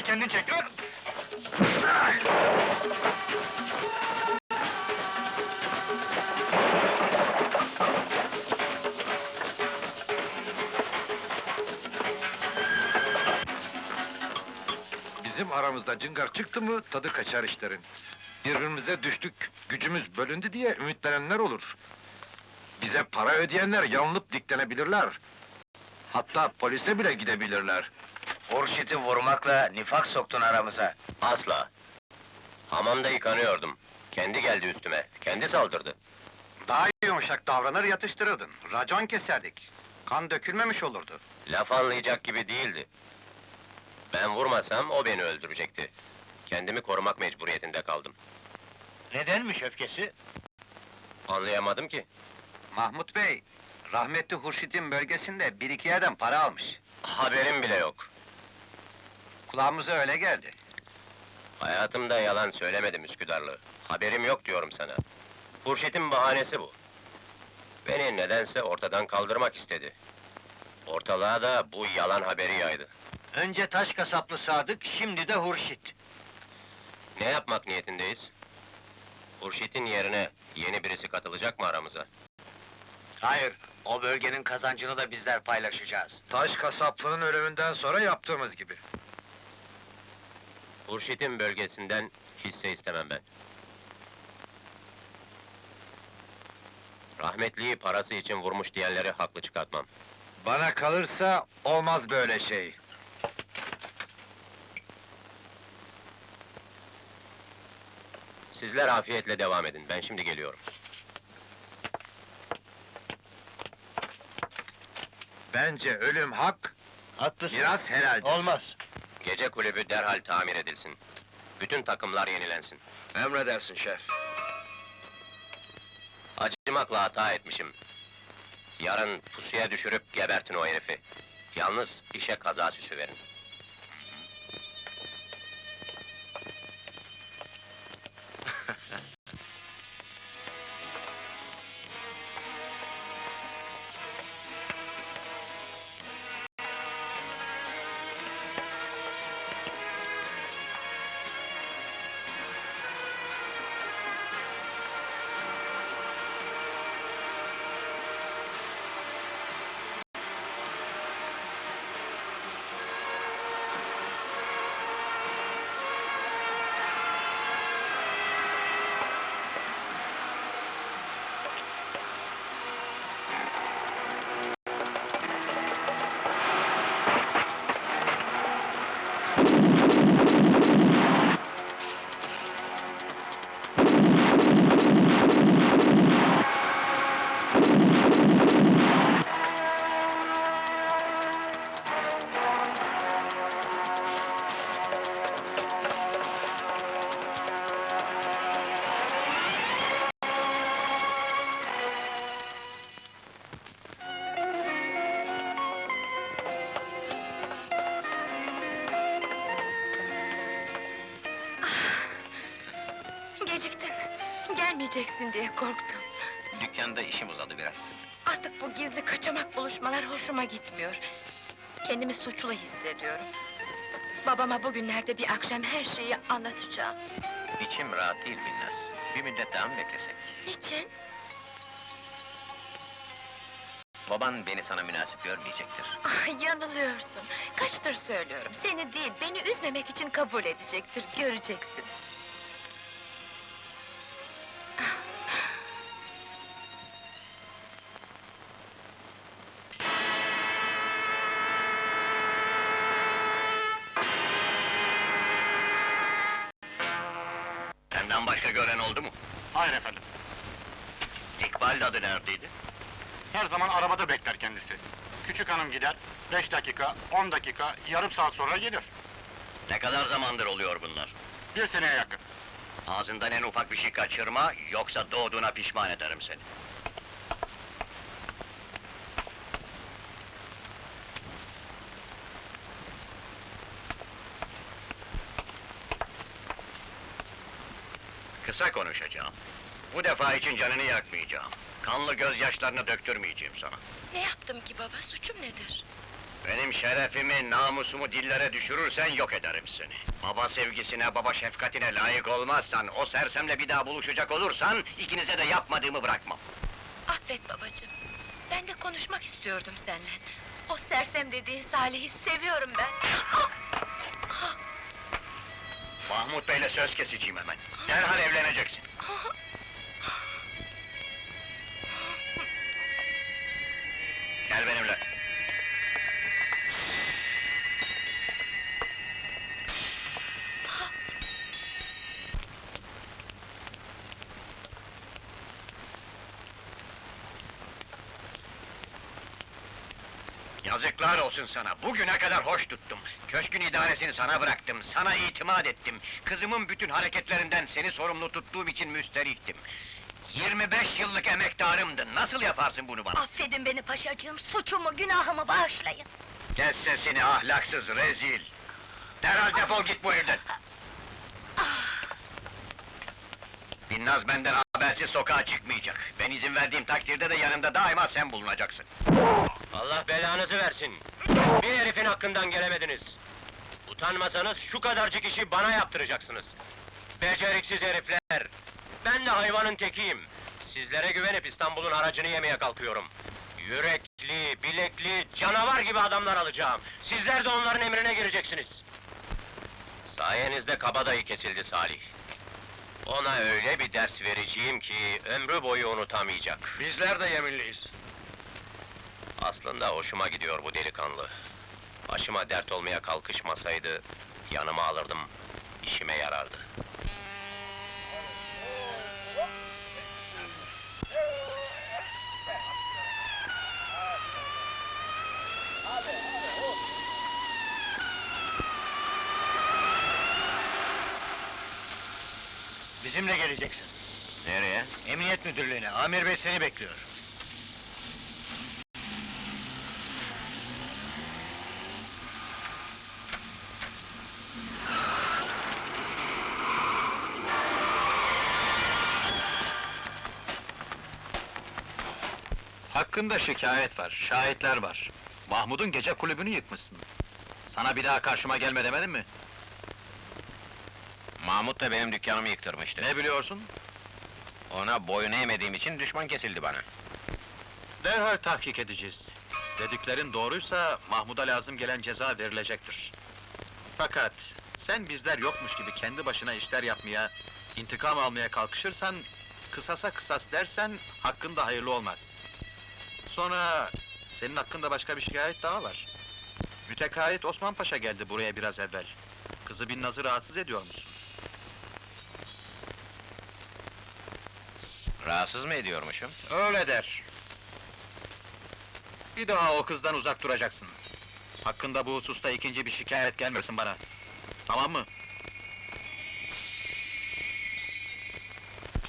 Tetiği kendin çek. Bizim aramızda cıngar çıktı mı tadı kaçar işlerin. Birbirimize düştük, gücümüz bölündü diye ümitlenenler olur. Bize para ödeyenler yanılıp diklenebilirler. Hatta polise bile gidebilirler. Hurşit'i vurmakla nifak soktun aramıza. Asla. Hamamda yıkanıyordum. Kendi geldi üstüme, kendi saldırdı. Daha yumuşak davranır yatıştırırdın. Racon keserdik. Kan dökülmemiş olurdu. Laf anlayacak gibi değildi. Ben vurmasam o beni öldürecekti. Kendimi korumak mecburiyetinde kaldım. Nedenmiş öfkesi? Anlayamadım ki. Mahmut Bey, rahmetli Hurşit'in bölgesinde bir iki yerden para almış. Haberim bile. Kulağımıza öyle geldi. Hayatımda yalan söylemedim Üsküdarlı. Haberim yok diyorum sana. Hurşit'in bahanesi bu. Beni nedense ortadan kaldırmak istedi. Ortalığa da bu yalan haberi yaydı. Önce taş kasaplı Sadık, şimdi de Hurşit. Ne yapmak niyetindeyiz? Hurşit'in yerine yeni birisi katılacak mı aramıza? Hayır, o bölgenin kazancını da bizler paylaşacağız. Taş kasaplığın ölümünden sonra yaptığımız gibi. Hurşit'in bölgesinden hisse istemem ben. Rahmetliyi parası için vurmuş diyenleri haklı çıkartmam. Bana kalırsa olmaz böyle şey. Sizler afiyetle devam edin, ben şimdi geliyorum. Bence ölüm hak, Haklısın. miras helaldir. Olmaz. Gece kulübü derhal tamir edilsin. Bütün takımlar yenilensin. Emredersin şef. Acımakla hata etmişim. Yarın pusuya düşürüp gebertin o herifi. Yalnız işe kaza süsü verin. Gelmeyeceksin diye korktum. Dükkanda işim uzadı biraz. Artık bu gizli kaçamak buluşmalar hoşuma gitmiyor. Kendimi suçlu hissediyorum. Babama bugünlerde bir akşam her şeyi anlatacağım. İçim rahat değil Binnaz. Bir müddet daha mı beklesek? Niçin? Baban beni sana münasip görmeyecektir. Ah, yanılıyorsun. Kaçtır söylüyorum. Seni değil, beni üzmemek için kabul edecektir. Göreceksin. Hayır efendim. İkbal adı neredeydi? Her zaman arabada bekler kendisi. Küçük hanım gider, beş dakika, on dakika, yarım saat sonra gelir. Ne kadar zamandır oluyor bunlar? Bir seneye yakın. Ağzından en ufak bir şey kaçırma, yoksa doğduğuna pişman ederim seni. Kısa konuşacağım. Bu defa için canını yakmayacağım. Kanlı gözyaşlarını döktürmeyeceğim sana. Ne yaptım ki baba, suçum nedir? Benim şerefimi, namusumu dillere düşürürsen yok ederim seni. Baba sevgisine, baba şefkatine layık olmazsan, o sersemle bir daha buluşacak olursan, ikinize de yapmadığımı bırakmam. Affet babacığım. Ben de konuşmak istiyordum seninle. O sersem dediğin Salih'i seviyorum ben. Mahmut Bey'le söz keseceğim hemen. Derhal evleneceksin. Yazıklar olsun sana, bugüne kadar hoş tuttum. Köşkün idaresini sana bıraktım, sana itimat ettim. Kızımın bütün hareketlerinden seni sorumlu tuttuğum için müsterihtim. 25 yıllık emektarımdın, nasıl yaparsın bunu bana? Affedin beni paşacığım, suçumu, günahımı bağışlayın. Kes sesini ahlaksız, rezil! Derhal defol git bu evden! Binnaz benden habersiz sokağa çıkmayacak. Ben izin verdiğim takdirde de yanında daima sen bulunacaksın. Allah belanızı versin! Bir herifin hakkından gelemediniz! Utanmasanız şu kadarcık işi bana yaptıracaksınız! Beceriksiz herifler! Ben de hayvanın tekiyim! Sizlere güvenip İstanbul'un haracını yemeye kalkıyorum! Yürekli, bilekli, canavar gibi adamlar alacağım! Sizler de onların emrine gireceksiniz! Sayenizde kabadayı kesildi Salih! Ona öyle bir ders vereceğim ki ömrü boyu unutamayacak. Bizler de yeminliyiz. Aslında hoşuma gidiyor bu delikanlı. Başıma dert olmaya kalkışmasaydı, yanıma alırdım, işime yarardı. Bizimle geleceksin. Nereye? Emniyet müdürlüğüne, Amir Bey seni bekliyor. Hakkında şikayet var, şahitler var. Mahmud'un gece kulübünü yıkmışsın. Sana bir daha karşıma gelme demedim mi? Mahmut da benim dükkanımı yıktırmıştı. Ne biliyorsun? Ona boyun eğmediğim için düşman kesildi bana. Derhal tahkik edeceğiz. Dediklerin doğruysa Mahmud'a lazım gelen ceza verilecektir. Fakat sen bizler yokmuş gibi kendi başına işler yapmaya, intikam almaya kalkışırsan, kısasa kısas dersen hakkında hayırlı olmaz. Sonra senin hakkında başka bir şikayet daha var. Mütekahit Osman Paşa geldi buraya biraz evvel. Kızı Binnaz'ı rahatsız ediyor Rahatsız mı ediyormuşum? Öyle der. Bir daha o kızdan uzak duracaksın. Hakkında bu hususta ikinci bir şikayet gelmesin bana. Tamam mı?